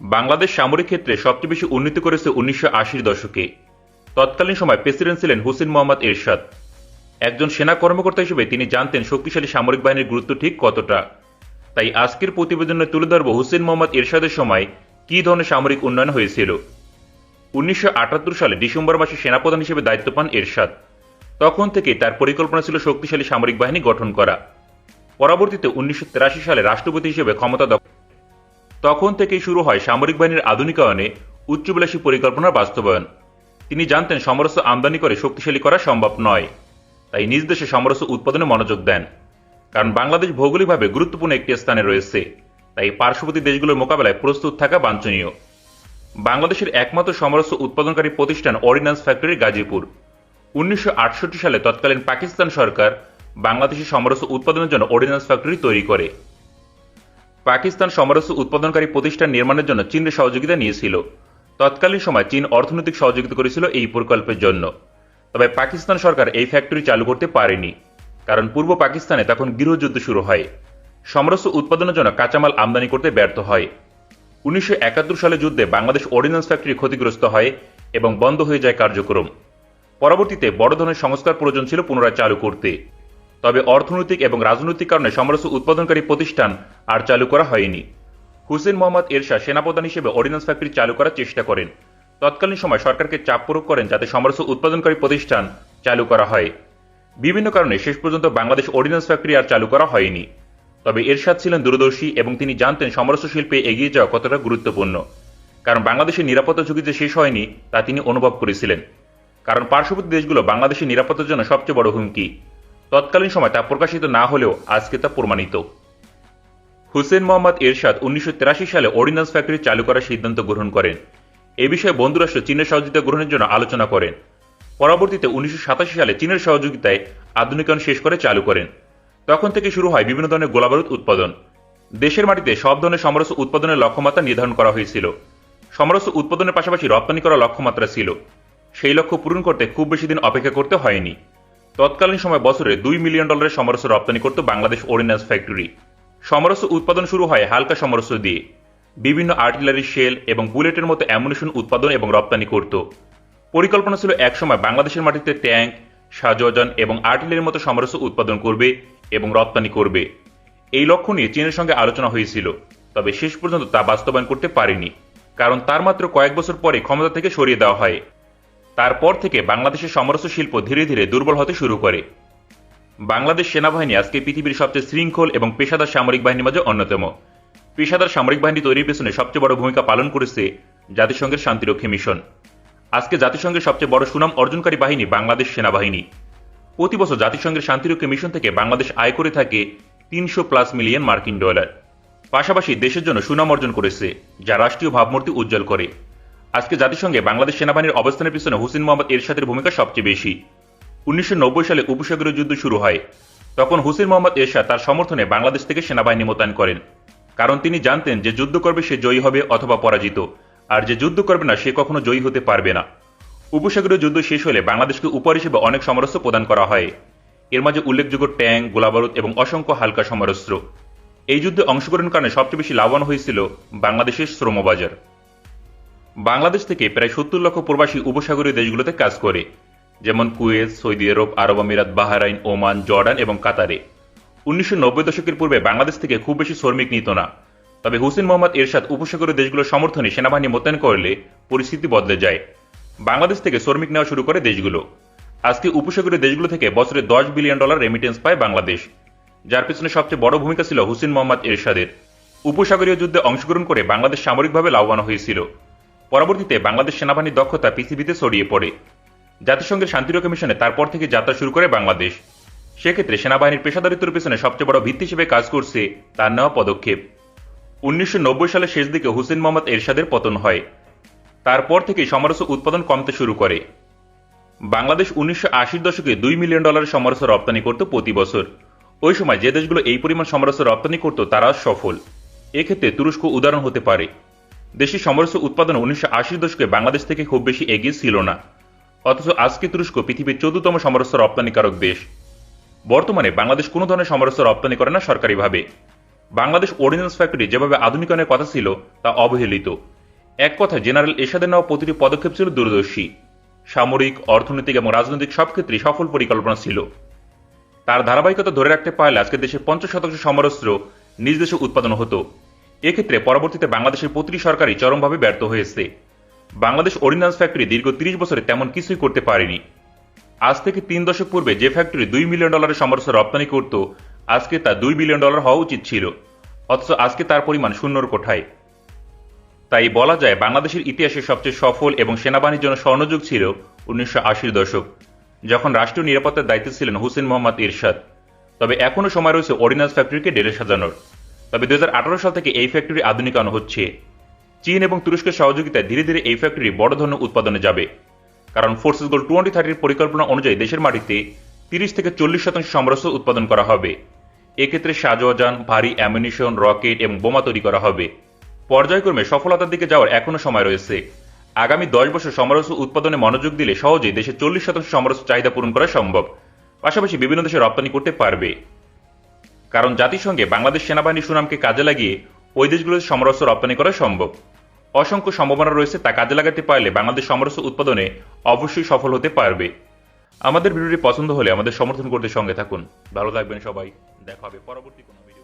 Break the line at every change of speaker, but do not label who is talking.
বাংলাদেশ সামরিক ক্ষেত্রে সবচেয়ে বেশি উন্নতি করেছে উনিশশো দশকে। তৎকালীন সময় প্রেসিডেন্ট ছিলেন হুসেন মোহাম্মদ এরশাদ। একজন সেনা কর্মকর্তা হিসেবে তিনি জানতেন শক্তিশালী সামরিক বাহিনীর গুরুত্ব ঠিক কতটা। তাই আজকের প্রতিবেদনে তুলে ধরব হুসেন মোহাম্মদ এরশাদের সময় কি ধরনের সামরিক উন্নয়ন হয়েছিল। উনিশশো আটাত্তর সালে ডিসেম্বর মাসে সেনাপ্রধান হিসেবে দায়িত্ব পান এরশাদ। তখন থেকে তার পরিকল্পনা ছিল শক্তিশালী সামরিক বাহিনী গঠন করা। পরবর্তীতে উনিশশো সালে রাষ্ট্রপতি হিসেবে ক্ষমতা তখন থেকেই শুরু হয় সামরিক বাহিনীর আধুনিকায়নে উচ্চবিলাসী পরিকল্পনার বাস্তবায়ন। তিনি জানতেন সমরস্য আমদানি করে শক্তিশালী করা সম্ভব নয়। তাই নিজ দেশে সমরস্য উৎপাদনে মনোযোগ দেন। কারণ বাংলাদেশ ভৌগোলিকভাবে গুরুত্বপূর্ণ একটি স্থানে রয়েছে। তাই পার্শ্ববর্তী দেশগুলোর মোকাবেলায় প্রস্তুত থাকা বাঞ্ছনীয়। বাংলাদেশের একমাত্র সমরস্য উৎপাদনকারী প্রতিষ্ঠান অর্ডিন্যান্স ফ্যাক্টরি গাজীপুর। উনিশশো আটষট্টি সালে তৎকালীন পাকিস্তান সরকার বাংলাদেশে সমরস্য উৎপাদনের জন্য অর্ডিন্যান্স ফ্যাক্টরি তৈরি করে। পাকিস্তান সমরস্য উৎপাদনকারী প্রতিষ্ঠান নির্মাণের জন্য চীনের সহযোগিতা নিয়েছিল। তৎকালীন সময় চীন অর্থনৈতিক সহযোগিতা করেছিল এই প্রকল্পের জন্য। তবে পাকিস্তান সরকার এই ফ্যাক্টরি চালু করতে পারেনি, কারণ পূর্ব পাকিস্তানে তখন গৃহযুদ্ধ শুরু হয়। সমরস্য উৎপাদনের জন্য কাঁচামাল আমদানি করতে ব্যর্থ হয়। উনিশশো একাত্তর সালে যুদ্ধে বাংলাদেশ অর্ডিন্যান্স ফ্যাক্টরি ক্ষতিগ্রস্ত হয় এবং বন্ধ হয়ে যায় কার্যক্রম। পরবর্তীতে বড় ধরনের সংস্কার প্রয়োজন ছিল পুনরায় চালু করতে। তবে অর্থনৈতিক এবং রাজনৈতিক কারণে সমরস্য উৎপাদনকারী প্রতিষ্ঠান আর চালু করা হয়নি। হুসেন মোহাম্মদ এরশাহ সেনাপ্রধান হিসেবে অর্ডিন্যান্স ফ্যাক্টরি চালু করার চেষ্টা করেন। তৎকালীন সময় সরকারকে চাপ প্রয়োগ করেন যাতে সমরস্য উৎপাদনকারী প্রতিষ্ঠান চালু করা হয়। বিভিন্ন কারণে শেষ পর্যন্ত বাংলাদেশ অর্ডিন্যান্স ফ্যাক্টরি আর চালু করা হয়নি। তবে এরশাদ ছিলেন দূরদর্শী এবং তিনি জানতেন সমরস্য শিল্পে এগিয়ে যাওয়া কতটা গুরুত্বপূর্ণ। কারণ বাংলাদেশের নিরাপত্তা ঝুঁকি যে শেষ হয়নি, তা তিনি অনুভব করেছিলেন। কারণ পার্শ্ববর্তী দেশগুলো বাংলাদেশের নিরাপত্তার জন্য সবচেয়ে বড় হুমকি। তৎকালীন সময় তা প্রকাশিত না হলেও আজকে তা প্রমাণিত। হুসেন মোহাম্মদ এরশাদ উনিশশো সালে অর্ডিন্যান্স ফ্যাক্টরি চালু করার সিদ্ধান্ত গ্রহণ করেন। এ বিষয়ে বন্ধুরাষ্ট্র চীনের সহযোগিতা গ্রহণের জন্য আলোচনা করেন। পরবর্তীতে উনিশশো সাতাশি সালে চীনের সহযোগিতায় আধুনিকায়ন শেষ করে চালু করেন। তখন থেকে শুরু হয় বিভিন্ন ধরনের গোলাবারুদ উৎপাদন। দেশের মাটিতে সব ধরনের সমরস্য উৎপাদনের লক্ষ্যমাত্রা নির্ধারণ করা হয়েছিল। সমরস্য উৎপাদনের পাশাপাশি রপ্তানি করার লক্ষ্যমাত্রা ছিল। সেই লক্ষ্য পূরণ করতে খুব বেশি দিন অপেক্ষা করতে হয়নি। তৎকালীন সময় বছরে দুই মিলিয়ন ডলারের সমরস্য রপ্তানি করত বাংলাদেশ অর্ডিন্যান্স ফ্যাক্টরি। সমরস্য উৎপাদন শুরু হয় হালকা সমরস্য দিয়ে। বিভিন্ন আর্টিলারি শেল এবং বুলেটের মতো অ্যামুনিশন উৎপাদন এবং রপ্তানি করত। পরিকল্পনা ছিল একসময় বাংলাদেশের মাটিতে ট্যাঙ্ক সাজওয়াজান এবং আর্টিলারির মতো সমরস্য উৎপাদন করবে এবং রপ্তানি করবে। এই লক্ষ্য নিয়ে চীনের সঙ্গে আলোচনা হয়েছিল, তবে শেষ পর্যন্ত তা বাস্তবায়ন করতে পারেনি, কারণ তার মাত্র কয়েক বছর পরে ক্ষমতা থেকে সরিয়ে দেওয়া হয়। তারপর থেকে বাংলাদেশের সমরস্য শিল্প ধীরে ধীরে দুর্বল হতে শুরু করে। বাংলাদেশ সেনাবাহিনী আজকে পৃথিবীর সবচেয়ে শৃঙ্খল এবং পেশাদার সামরিক বাহিনীর মাঝে অন্যতম। পেশাদার সামরিক বাহিনী তৈরির পেছনে সবচেয়ে বড় ভূমিকা পালন করেছে জাতিসংঘের শান্তিরক্ষী মিশন। আজকে জাতিসংঘের সবচেয়ে বড় সুনাম অর্জনকারী বাহিনী বাংলাদেশ সেনাবাহিনী। প্রতি বছর জাতিসংঘের শান্তিরক্ষী মিশন থেকে বাংলাদেশ আয় করে থাকে তিনশো প্লাস মিলিয়ন মার্কিন ডলার। পাশাপাশি দেশের জন্য সুনাম অর্জন করেছে, যা রাষ্ট্রীয় ভাবমূর্তি উজ্জ্বল করে। আজকে জাতিসংঘে বাংলাদেশ সেনাবাহিনীর অবস্থানের পিছনে হুসেন মোহাম্মদ এরশাদের ভূমিকা সবচেয়ে বেশি। উনিশশো নব্বই সালে উপসাগরীয় যুদ্ধ শুরু হয়। তখন হুসেন মোহাম্মদ এরশাদ তার সমর্থনে বাংলাদেশ থেকে সেনাবাহিনী মোতায়েন করেন। কারণ তিনি জানতেন যে যুদ্ধ করবে সে জয়ী হবে অথবা পরাজিত, আর যে যুদ্ধ করবে না সে কখনো জয়ী হতে পারবে না। উপসাগরীয় যুদ্ধ শেষ হলে বাংলাদেশকে উপহার হিসেবে অনেক সমরস্য প্রদান করা হয়। এর মাঝে উল্লেখযোগ্য ট্যাঙ্ক, গোলাবারুদ এবং অসংখ্য হালকা সমরস্ত্র। এই যুদ্ধে অংশগ্রহণের কারণে সবচেয়ে বেশি লাভবান হয়েছিল বাংলাদেশের শ্রমবাজার। বাংলাদেশ থেকে প্রায় সত্তর লক্ষ প্রবাসী উপসাগরীয় দেশগুলোতে কাজ করে, যেমন কুয়েত, সৌদি আরব আরব আমিরাত, বাহারাইন, ওমান, জর্ডান এবং কাতারে। উনিশশো নব্বই দশকের পূর্বে বাংলাদেশ থেকে খুব বেশি শ্রমিক নিত না। তবে হুসেন মোহাম্মদ এরশাদ উপসাগরীয় দেশগুলোর সমর্থনে সেনাবাহিনী মোতায়েন করলে পরিস্থিতি বদলে যায়। বাংলাদেশ থেকে শ্রমিক নেওয়া শুরু করে দেশগুলো। আজকে উপসাগরীয় দেশগুলো থেকে বছরে দশ বিলিয়ন ডলার রেমিটেন্স পায় বাংলাদেশ। যার পিছনে সবচেয়ে বড় ভূমিকা ছিল হুসেন মোহাম্মদ এরশাদের। উপসাগরীয় যুদ্ধে অংশগ্রহণ করে বাংলাদেশ সামরিকভাবে লাভবান হয়েছিল। পরবর্তীতে বাংলাদেশ সেনাবাহিনীর দক্ষতা পৃথিবীতে ছড়িয়ে পড়ে। জাতিসংঘের শান্তিরক্ষা মিশনে তারপর থেকে যাত্রা শুরু করে বাংলাদেশ। সেক্ষেত্রে সেনাবাহিনীর পেশাদারিত্বের পেছনে সবচেয়ে বড় ভিত্তি হিসেবে কাজ করছে তার নেওয়া পদক্ষেপ। উনিশশো নব্বই সালের শেষ দিকে হুসেন মোহাম্মদ এরশাদের পতন হয়। তারপর থেকেই সমরস্য উৎপাদন কমতে শুরু করে। বাংলাদেশ উনিশশো দশকে দুই মিলিয়ন ডলারের সমরস্য রপ্তানি করত প্রতি বছর। ওই সময় যে দেশগুলো এই পরিমাণ সমরস্য রপ্তানি করত তারা সফল। এক্ষেত্রে তুরস্ক উদাহরণ হতে পারে। দেশের সমরস্য উৎপাদন উনিশশো আশির দশকে বাংলাদেশ থেকে খুব বেশি এগিয়ে ছিল না। অথচ আজকে তুরস্ক পৃথিবীর চোদ্দতম সমরস্য রপ্তানিকারক দেশ। বর্তমানে বাংলাদেশ কোনো ধরনের সমরস্য রপ্তানি করে না সরকারিভাবে। বাংলাদেশ অর্ডিন্যান্স ফ্যাক্টরি যেভাবে আধুনিকায়নের কথা ছিল, তা অবহেলিত। এক কথায় জেনারেল এরশাদের নেওয়া প্রতিটি পদক্ষেপ ছিল দূরদর্শী। সামরিক, অর্থনৈতিক এবং রাজনৈতিক সব ক্ষেত্রেই সফল পরিকল্পনা ছিল। তার ধারাবাহিকতা ধরে রাখতে পারলে আজকে দেশের পঞ্চাশ শতাংশ সমরাস্ত্র নিজ দেশে উৎপাদন হতো। এক্ষেত্রে পরবর্তীতে বাংলাদেশের প্রতিটি সরকারই চরমভাবে ব্যর্থ হয়েছে। বাংলাদেশ অর্ডিন্যান্স ফ্যাক্টরি দীর্ঘ তিরিশ বছরে তেমন কিছুই করতে পারেনি। আজ থেকে তিন দশক পূর্বে যে ফ্যাক্টরি দুই মিলিয়ন ডলারের সমরাস্ত্র রপ্তানি করত, আজকে তা দুই বিলিয়ন ডলার হওয়া উচিত ছিল। অথচ আজকে তার পরিমাণ শূন্যর কোঠায়। তাই বলা যায়, বাংলাদেশের ইতিহাসে সবচেয়ে সফল এবং সেনাবাহিনীর জন্য স্বর্ণযুগ ছিল উনিশশো আশির দশক, যখন রাষ্ট্রীয় নিরাপত্তার দায়িত্বে ছিলেন হুসেন মোহাম্মদ ইরশাদ। তবে এখনও সময় রয়েছে অর্ডিন্যান্স ফ্যাক্টরিকে ডেলে সাজানোর। তবে দুই হাজার আঠারো সাল থেকে এই ফ্যাক্টরি আধুনিকায়ন হচ্ছে। চীন এবং তুরস্কের সহযোগিতায় ধীরে ধীরে এই ফ্যাক্টরি বড় ধরনের উৎপাদনে যাবে। কারণ ফোর্সেস গোল টোয়েন্টি থার্টির পরিকল্পনা অনুযায়ী দেশের মাটিতে তিরিশ থেকে চল্লিশ শতাংশ সমরস্ত্র উৎপাদন করা হবে। এক্ষেত্রে সাজোয়াজান, ভারী অ্যামিনিশন রকেট এবং বোমা তৈরি করা হবে। পর্যায়ক্রমে সফলতার দিকে যাওয়ার এখনও সময় রয়েছে। আগামী দশ বছর সমরস্ত্র উৎপাদনে মনোযোগ দিলে সহজেই দেশে চল্লিশ শতাংশ সমরস্ত্র চাহিদা পূরণ করা সম্ভব। পাশাপাশি বিভিন্ন দেশে রপ্তানি করতে পারবে। কারণ জাতিসংঘে বাংলাদেশ সেনাবাহিনীর সুনামকে কাজে লাগিয়ে ওই দেশগুলোতে সমরস রপ্তানি করা সম্ভব। অসংখ্য সম্ভাবনা রয়েছে তা কাজে লাগাতে পারলে বাংলাদেশ সমরস উৎপাদনে অবশ্যই সফল হতে পারবে। আমাদের ভিডিওটি পছন্দ হলে আমাদের সমর্থন করতে সঙ্গে থাকুন। ভালো থাকবেন সবাই। দেখা হবে পরবর্তী কোনো ভিডিও